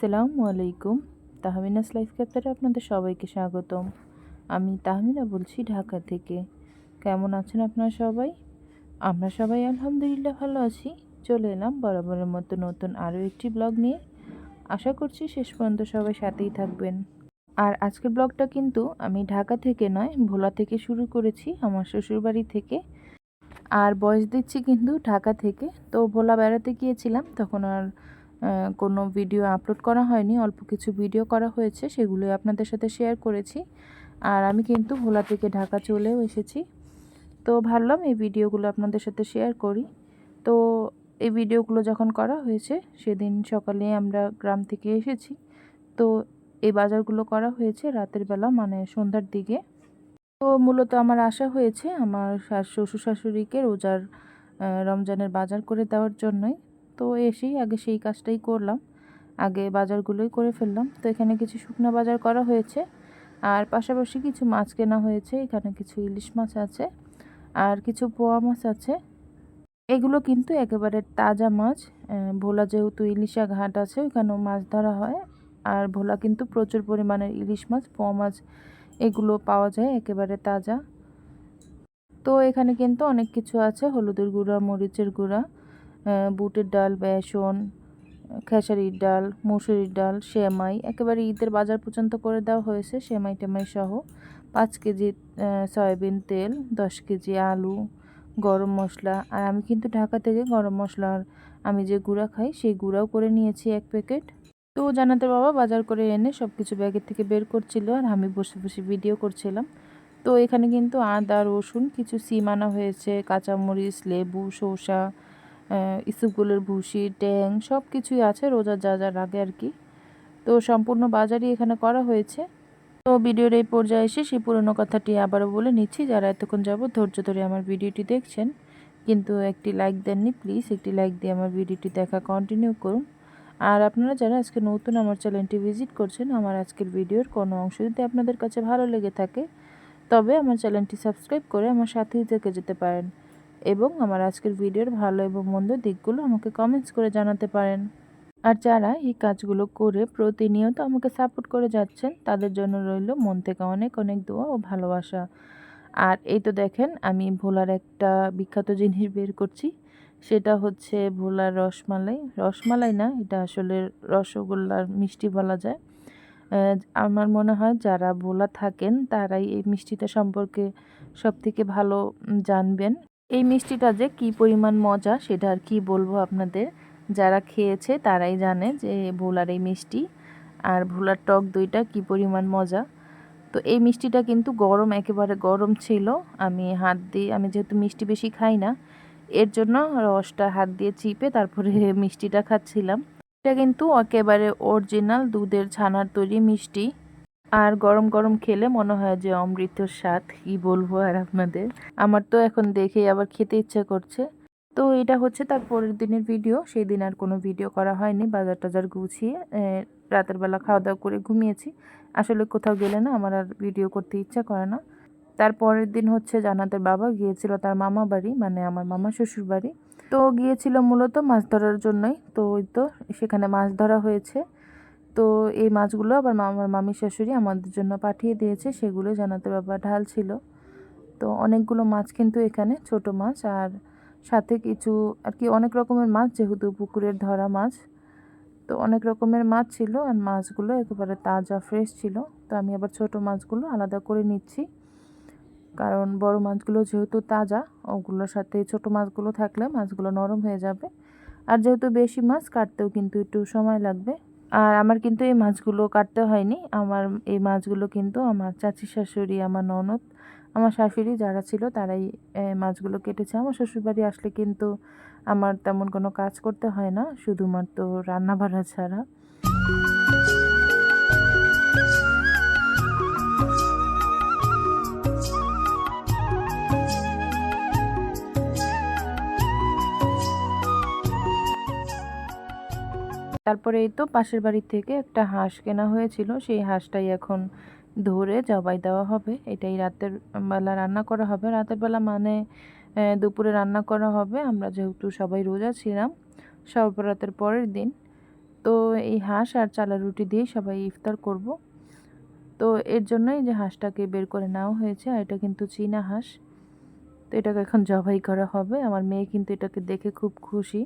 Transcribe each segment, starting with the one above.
আসসালামু আলাইকুম। তাহমিনাস লাইফ ক্যাপ্টারে আপনাদের সবাইকে স্বাগতম। আমি তাহমিনা বলছি ঢাকা থেকে। কেমন আছেন আপনারা সবাই? আমরা সবাই আলহামদুলিল্লাহ ভালো আছি। চলে এলাম বরাবরের মতো নতুন আরও একটি ব্লগ নিয়ে। আশা করছি শেষ পর্যন্ত সবাই সাথেই থাকবেন। আর আজকের ব্লগটা কিন্তু আমি ঢাকা থেকে নয়, ভোলা থেকে শুরু করেছি আমার শ্বশুরবাড়ি থেকে। আর বয়স দিচ্ছি কিন্তু ঢাকা থেকে। তো ভোলা বেড়াতে গিয়েছিলাম, তখন আর কোনো ভিডিও আপলোড করা হয়নি, অল্প কিছু ভিডিও করা হয়েছে সেগুলো আপনাদের সাথে শেয়ার করেছি। আর আমি কিন্তু ভোলা থেকে ঢাকা চলেও এসেছি। তো ভাবলাম এই ভিডিওগুলো আপনাদের সাথে শেয়ার করি। তো এই ভিডিওগুলো যখন করা হয়েছে, সেদিন সকালে আমরা গ্রাম থেকে এসেছি। তো এই বাজারগুলো করা হয়েছে রাতের বেলা মানে সন্ধ্যার দিকে। তো মূলত আমার আশা হয়েছে আমার শ্বশুর শাশুড়িকে রোজার রমজানের বাজার করে দেওয়ার জন্যই। তো এসেই আগে সেই কাজটাই করলাম। আগে বাজারগুলোই করে ফেললাম। তো এখানে কিছু শুকনো বাজার করা হয়েছে। আর পাশাপাশি কিছু মাছ কেনা হয়েছে। এখানে কিছু ইলিশ মাছ আছে আর কিছু পোয়া মাছ আছে। এগুলো কিন্তু একেবারে তাজা মাছ। ভোলা যেহেতু ইলিশা ঘাট আছে ওখানেও মাছ ধরা হয়। আর ভোলা কিন্তু প্রচুর পরিমাণের ইলিশ মাছ, পোয়া মাছ, এগুলো পাওয়া যায় একেবারে তাজা। তো এখানে কিন্তু অনেক কিছু আছে। হলুদের গুঁড়া, মরিচের গুঁড়া বুটের ডাল, বেসন, খেসারির ডাল, মুসুরির ডাল, সেমাই, একেবারে ঈদের বাজার পর্যন্ত করে দেওয়া হয়েছে, সেমাই টেমাই সহ পাঁচ কেজি সয়াবিন তেল, দশ কেজি আলু, গরম মশলা, আর আমি কিন্তু ঢাকা থেকে গরম মশলার আমি যে গুঁড়া খাই, সেই গুঁড়াও করে নিয়েছি এক প্যাকেট। তো জানাতে বাবা বাজার করে এনে সব কিছু ব্যাগের থেকে বের করছিল আর আমি বসে বসে ভিডিও করছিলাম। তো এখানে কিন্তু আদা, রসুন, কিছু সিম আনা হয়েছে, কাঁচামরিচ, লেবু, শসা ইসুগুলের ভুসি, ট্যাং সব কিছুই আছে রোজার যা যা লাগে আর কি। তো সম্পূর্ণ বাজারই এখানে করা হয়েছে। তো ভিডিওর এই পর্যায়ে এসে সেই পুরনো কথাটি আবারও বলে নিচ্ছি, যারা এতক্ষণ যাব ধৈর্য ধরে আমার ভিডিওটি দেখছেন, কিন্তু একটি লাইক দেননি প্লিজ একটি লাইক দিয়ে আমার ভিডিওটি দেখা কন্টিনিউ করুন। আর আপনারা যারা আজকে নতুন আমার চ্যানেলটি ভিজিট করছেন, আমার আজকের ভিডিওর কোনো অংশ যদি আপনাদের কাছে ভালো লেগে থাকে, তবে আমার চ্যানেলটি সাবস্ক্রাইব করে আমার সাথেই থেকে যেতে পারেন। এবং আমার আজকের ভিডিওর ভালো এবং মন্দ দিকগুলো আমাকে কমেন্টস করে জানাতে পারেন। আর যারা এই কাজগুলো করে প্রতিনিয়ত আমাকে সাপোর্ট করে যাচ্ছেন, তাদের জন্য রইল মন থেকে অনেক অনেক দোয়া ও ভালোবাসা। আর এই তো দেখেন, আমি ভোলার একটা বিখ্যাত জিনিস বের করছি। সেটা হচ্ছে ভোলার রসমালাই। রসমালাই না, এটা আসলে রসগোল্লার মিষ্টি বলা যায়। আমার মনে হয় যারা ভোলা থাকেন, তারাই এই মিষ্টিটা সম্পর্কে সব থেকে ভালো জানবেন। এই মিষ্টিটা যে কি পরিমাণ মজা সেটা আর কি বলব আপনাদের। যারা খেয়েছে তারাই জানে যে ভোলার এই মিষ্টি আর ভোলার টক দইটা কি পরিমাণ মজা। তো এই মিষ্টিটা কিন্তু গরম, একেবারে গরম ছিল। আমি হাত দিয়ে, আমি যেহেতু মিষ্টি বেশি খাই না, এর জন্য রসটা হাত দিয়ে চিপে তারপরে মিষ্টিটা খাচ্ছিলাম। এটা কিন্তু একেবারে অরিজিনাল দুধের ছানার তৈরি মিষ্টি। আর গরম গরম খেলে মনে হয় যে অমৃতর স্বাদ, কি বলব আর আপনাদের? আমার তো এখন দেখেই আবার খেতে ইচ্ছা করছে। তো এটা হচ্ছে তার পরের দিনের ভিডিও সেই দিন আর কোনো ভিডিও করা হয়নি। বাজার টাজার গুছিয়ে রাতের বেলা খাওয়া দাওয়া করে ঘুমিয়েছি। আসলে কোথাও গেলে না আমার আর ভিডিও করতে ইচ্ছা করে না। তার পরের দিন হচ্ছে জানাতের বাবা গিয়েছিল তার মামা বাড়ি মানে আমার মামা শ্বশুর বাড়ি। তো গিয়েছিল মূলত মাছ ধরার জন্যই। তো ওই তো সেখানে মাছ ধরা হয়েছে। তো এই মাছগুলো আবার আমার মামি শাশুড়ি আমাদের জন্য পাঠিয়ে দিয়েছে, সেগুলো জানাতে বাবা ঢাল ছিল। তো অনেকগুলো মাছ কিন্তু এখানে, ছোট মাছ আর সাথে কিছু আর কি অনেক রকমের মাছ, যেহেতু পুকুরের ধরা মাছ। তো অনেক রকমের মাছ ছিল আর মাছগুলো একেবারে তাজা ফ্রেশ ছিল। তো আমি আবার ছোট মাছগুলো আলাদা করে নিচ্ছি। কারণ বড় মাছগুলো যেহেতু তাজা, ওগুলোর সাথে ছোট মাছগুলো থাকলে মাছগুলো নরম হয়ে যাবে। আর যেহেতু বেশি মাছ, কাটতেও কিন্তু একটু সময় লাগবে। আর আমার কিন্তু এই মাছগুলো কাটতে হয়নি। আমার এই মাছগুলো কিন্তু আমার চাচি শাশুড়ি, আমার ননদ, আমার শাশুড়ি যারা ছিল তারাই মাছগুলো কেটেছে। আমার শ্বশুরবাড়ি আসলে কিন্তু আমার তেমন কোনো কাজ করতে হয় না, শুধুমাত্র রান্না বাড়া ছাড়া। তারপরে এই তো পাশের বাড়ি থেকে একটা হাঁস কেনা হয়েছিল। সেই হাঁসটাই এখন ধরে জবাই দেওয়া হবে। এটাই রাতের বেলা রান্না করা হবে। রাতের বেলা মানে দুপুরে রান্না করা হবে। আমরা যেহেতু সবাই রোজা ছিলাম সব রাতের পরের দিন। তো এই হাঁস আর চালা রুটি দিয়ে সবাই ইফতার করব। তো এর জন্যই যে হাঁসটাকে বের করে নেওয়া হয়েছে, আর এটা কিন্তু চীনা হাঁস। তো এটাকে এখন জবাই করা হবে। আমার মেয়ে কিন্তু এটাকে দেখে খুব খুশি।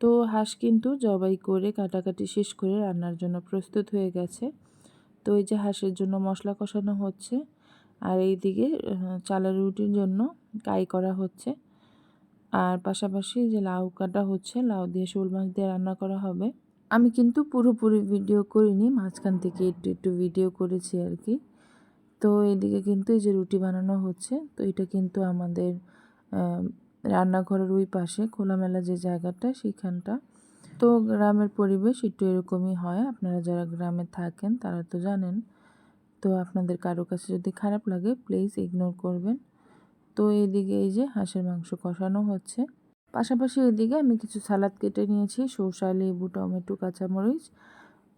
তো হাঁস কিন্তু জবাই করে কাটাকাটি শেষ করে রান্নার জন্য প্রস্তুত হয়ে গেছে। তো এই যে হাঁসের জন্য মশলা কষানো হচ্ছে আর এইদিকে চালের রুটির জন্য কাই করা হচ্ছে। আর পাশাপাশি যে লাউ কাটা হচ্ছে, লাউ দিয়ে শোল মাছ দিয়ে রান্না করা হবে। আমি কিন্তু পুরোপুরি ভিডিও করিনি, মাঝখান থেকে একটু একটু ভিডিও করেছি আর কি। তো এদিকে কিন্তু এই যে রুটি বানানো হচ্ছে, তো এটা কিন্তু আমাদের রান্নাঘরের ওই পাশে খোলামেলা যে জায়গাটা সেইখানটা তো গ্রামের পরিবেশ একটু এরকমই হয়। আপনারা যারা গ্রামে থাকেন, তারা তো জানেন। তো আপনাদের কারও কাছে যদি খারাপ লাগে প্লিজ ইগনোর করবেন। তো এইদিকে এই যে হাঁসের মাংস কষানো হচ্ছে। পাশাপাশি এদিকে আমি কিছু সালাদ কেটে নিয়েছি, সরষা, লেবু, টমেটো, কাঁচামরিচ।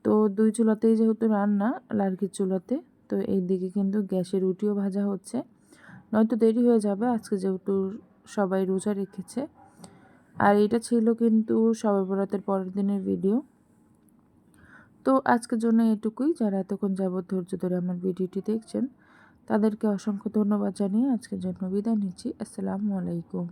তো দুই চুলাতেই যেহেতু রান্না, লার্কির চুলাতে, তো এইদিকে কিন্তু গ্যাসের রুটিও ভাজা হচ্ছে। নয়তো দেরি হয়ে যাবে, আজকে যেহেতু সবাই রোজা রেখেছে। আর এটা ছিল কিন্তু সবাই বরাতের পরের দিনের ভিডিও। তো আজকের জন্য এটুকুই। যারা এতক্ষণ যাবৎ ধৈর্য ধরে আমার ভিডিওটি দেখছেন, তাদেরকে অসংখ্য ধন্যবাদ জানিয়ে আজকের জন্য বিদায় নিচ্ছি। আসসালামু আলাইকুম।